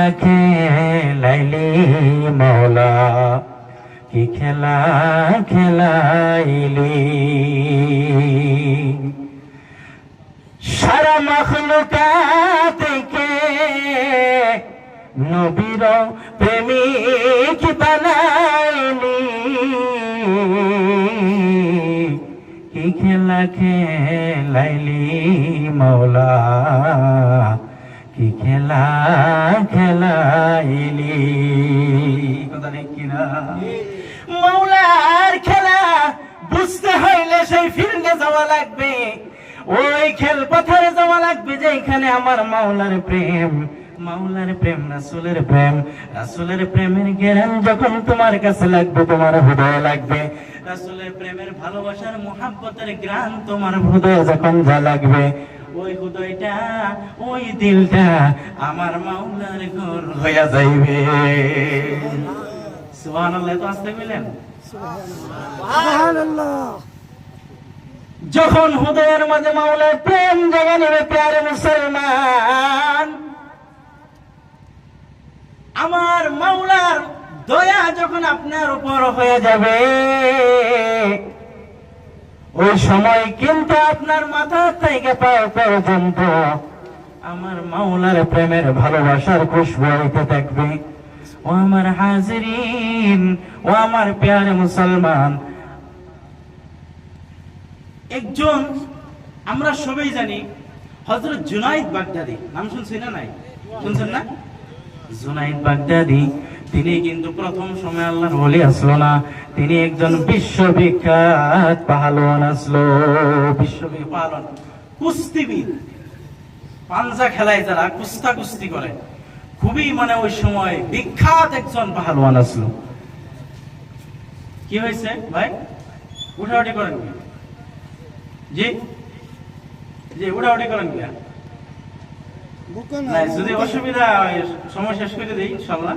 খেলা খেলাইলি মৌলা। কি খেলা খেলাইলি? সারা মখলুকাতকে নবীর প্রেমিক বানাইলি। কি খেলা খেলাইলি মৌলা? কি খেলা খেলাইলি মৌলার খেলা বুঝতে হইলে সেই ফিল্ডে যাওয়া লাগবে। ওই খেল পথারে যাওয়া লাগবে যেখানে আমার মাওলার প্রেম। মাওলার প্রেম, রাসুলের প্রেম। রাসুলের প্রেমের জ্ঞান যখন তোমার কাছে লাগবে, তোমার হৃদয় লাগবে। রাসুলের প্রেমের ভালোবাসার মোহাব্বতের গ্রান তোমার হৃদয়ে যখন যা লাগবে। ওই হৃদয়টা ওই দিলটা আমার মাওলার ঘর হইয়া যাইবে। সুবহানাল্লাহ তো আসতে বললেন যখন হৃদয়ের মাঝে মাওলার প্রেম জায়গা নেবে প্যারে মুসলমান আমার মাওলার দয়া যখন আপনার উপর হয়ে যাবে ওই সময় কিন্তু আপনার মাথা থেকে পাও পর্যন্ত আমার মাওলার প্রেমের ভালোবাসার খুশবু হইতে থাকবে। ও আমার হাজিরিন, ও আমার প্যারে মুসলমান। একজন আমরা সবাই জানি হজরত জুনাইদ বাগদাদি। নাম শুনছি না নাই? শুনছেন না? জুনাইদ বাগদাদি তিনি কিন্তু প্রথম সময় আল্লাহর বলি আসলো না। তিনি একজন বিশ্ববিখ্যাত পাহালওয়ান আসলো। বিশ্ববিখ্যাত কুস্তিবিদ পাঞ্জা খেলায় যারা কুস্তা কুস্তি করে খুবই মানে ওই সময় বিখ্যাত একজন পাহালওয়ান আসলো। কি হয়েছে ভাই? উঠাউটি করেন কি? জি? জি উঠাউটি করেন যদি অসুবিধা হয় সময় শেষ করে দিই ইনশাল্লাহ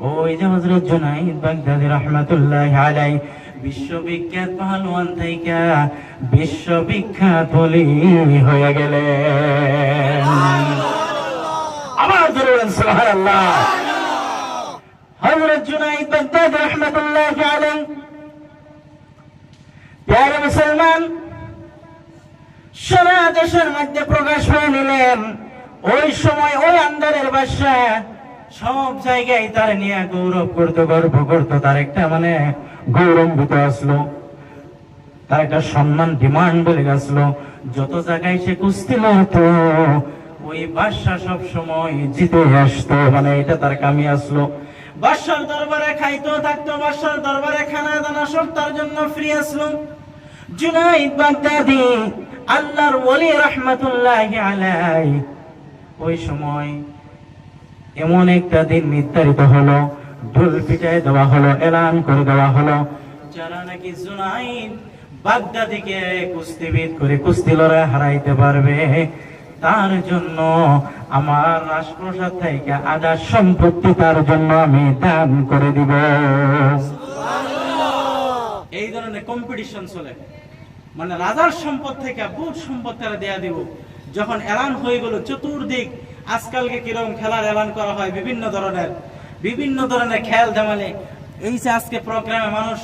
ওই যে হজরত জুনাইদ বাগদাদি রহমাতুল্লাহ আলাই বিশ্ববিখ্যাত পাহলওয়ান থেকে বিশ্ববিখ্যাত বলি হয়ে গেলেন। আবার ধরে বলেন সুবহানাল্লাহ। হযরত জুনাইদ বাগদাদি রাহমাতুল্লাহি আলাইহি প্যারে মুসলমান সারা দেশের মধ্যে প্রকাশ হয়ে নিলেন। ওই সময় ওই আন্দারের বাদশা সব জায়গায় তার নিয়ে গৌরব করতো, গর্ব করতো। তার একটা মানে গৌরম্বিত আসলো। তার একটা সম্মান ডিমান্ড বেড়ে গেছিল। যত জায়গায় সে কুস্তি লড়তো ওই বাদশাহ সব সময় জিতে আসতো। মানে এটা তার কামি আসলো। বাদশার দরবারে খাইতো, থাকতো। বাদশার দরবারে খানা দানা সব তার জন্য ফ্রি আসলো। জুনাইদ বাগদাদি, আল্লাহর ওলি রহমতুল্লাহ আলাই ওই সময় এমন একটা দিন নির্ধারিত হলো ঢোল পিটায় দেওয়া হলো, এলান করে দেওয়া হলো। যারা নাকি জুনাইদ বাগদাদিকে কুস্তিবিদ করে কুস্তি লড়াই হারাইতে পারবে, তার জন্য আমার রাজপ্রসাদ থেকে আধা সম্পত্তি তার জন্য আমি দান করে দিব। এই ধরনের কম্পিটিশন চলে। মানে রাজার সম্পদ থেকে বহুত সম্পদ তারা দেয়া দিব। যখন এলান হয়ে গেল, চতুর্দিক আজকালকে কীরকম খেলার এলান করা হয় বিভিন্ন ধরনের বিভিন্ন ধরনের খেল জামালে এই যে আজকে প্রোগ্রামে মানুষ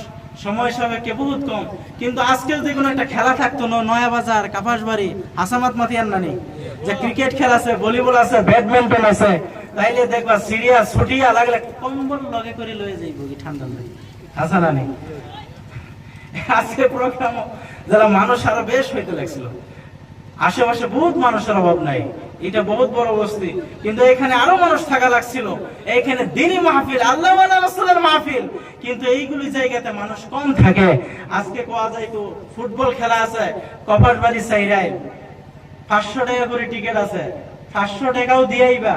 সময় সাপেক্ষে বহুত কম, কিন্তু আজকে যদি কোনো একটা খেলা থাকতো নয়া বাজার কাপাসবাড়ি, হাসামাত মাতিয়ান যে ক্রিকেট খেলা আছে ভলিবল আছে ব্যাডমিন্টন আছে, তাইলে দেখবা সিরিয়াস ছুটিয়া লাগলে কম্বল লগে করে লয়ে যাইব কি ঠান্ডা লাগে। হাসা নানি। আজকে প্রোগ্রাম যারা মানুষ আরও বেশ হইতে লাগছিল। আশেপাশে বহুত মানুষের অভাব নাই। এটা বহুত বড় বস্তি। কিন্তু এখানে আরও মানুষ থাকা লাগছিল। এখানে দিনই মাহফিল, আল্লাহ রাসূলের মাহফিল। কিন্তু এইগুলি জায়গাতে মানুষ কম থাকে। আজকে কোয়া যায় তো, ফুটবল খেলা আছে, কপাটবাড়ি সাইরায়। পাঁচশো টাকা করে টিকিট আছে। পাঁচশো টাকাও দিয়েইবা।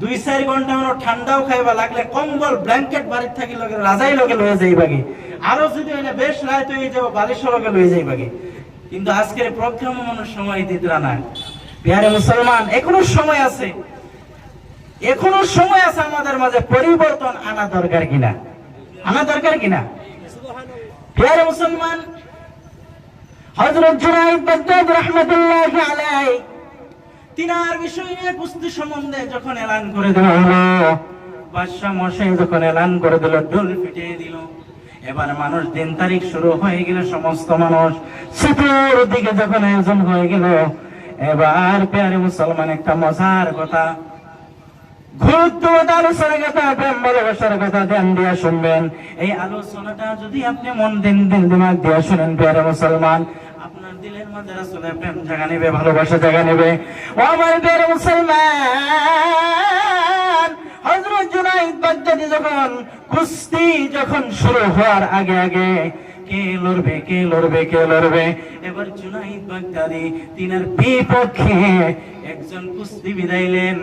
দুই, চার ঘণ্টা হলো ঠান্ডাও খাইবা, লাগলে কম্বল, ব্ল্যাঙ্কেট বাড়ির থাকি লগে, রাজাই লগে লয়ে যাইবাগে আরও যদি হইলে বেশ রাত হয়ে যাব বালিশের লগে লয়ে যাইবাগে কিন্তু আজকের প্রোগ্রাম মানুষ সময় দিতরা না। বিহারে মুসলমান, এখনও সময় আছে। এখনও সময় আছে আমাদের মাঝে পরিবর্তন আনা দরকার কিনা? আনা দরকার কিনা? বিহারে মুসলমান এবার মানুষ দিন তারিখ শুরু হয়ে সমস্ত মানুষ দিকে যখন আয়োজন হয়ে গেল এবার পেয়ারে মুসলমান একটা মজার কথা। আলোচনার কথা ভালোবাসার কথা, ধ্যান দিয়া শুনবেন। এই আলোচনাটা যদি আপনি মন দিন দিন দিয়া শুনেন মুসলমান, আপনার দিলের জায়গা জায়গা নেবে ও আমার মুসলমান যখন কুস্তি যখন শুরু হওয়ার আগে আগে কে লড়বে কে লড়বে কে লড়বে? এবার জুনাইদ বাগদাদি তিনার বিপক্ষে একজন কুস্তি বিদাইলেন,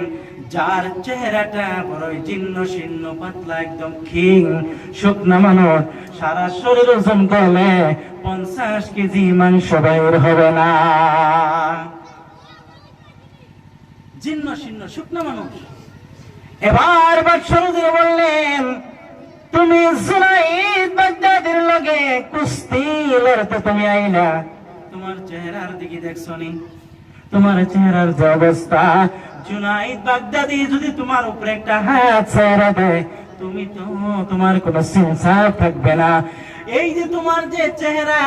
যার চেহারাটা বড়ই জীর্ণ শীর্ণ, পাতলা একদম খিং শুকনা মানুষ সারা শরীর ওজন করলে পঞ্চাশ কেজি মাংস বাইর হবে না। জীর্ণ শীর্ণ শুকনা মানুষ এবার বাদশাহ বললেন তুমি জুনাইদ বাগদাদের লগে কুস্তি লড়তে তুমি আইলা। তোমার চেহারার দিকে দেখছ নি? তোমার চেহারার যে অবস্থা। জুনাইদ বাগদাদি যদি তোমার উপরে একটা হাত ছেড়ে দেয় তুমি তো তোমার কোনো সিনসার থাকবে না। এই যে তোমার যে চেহারা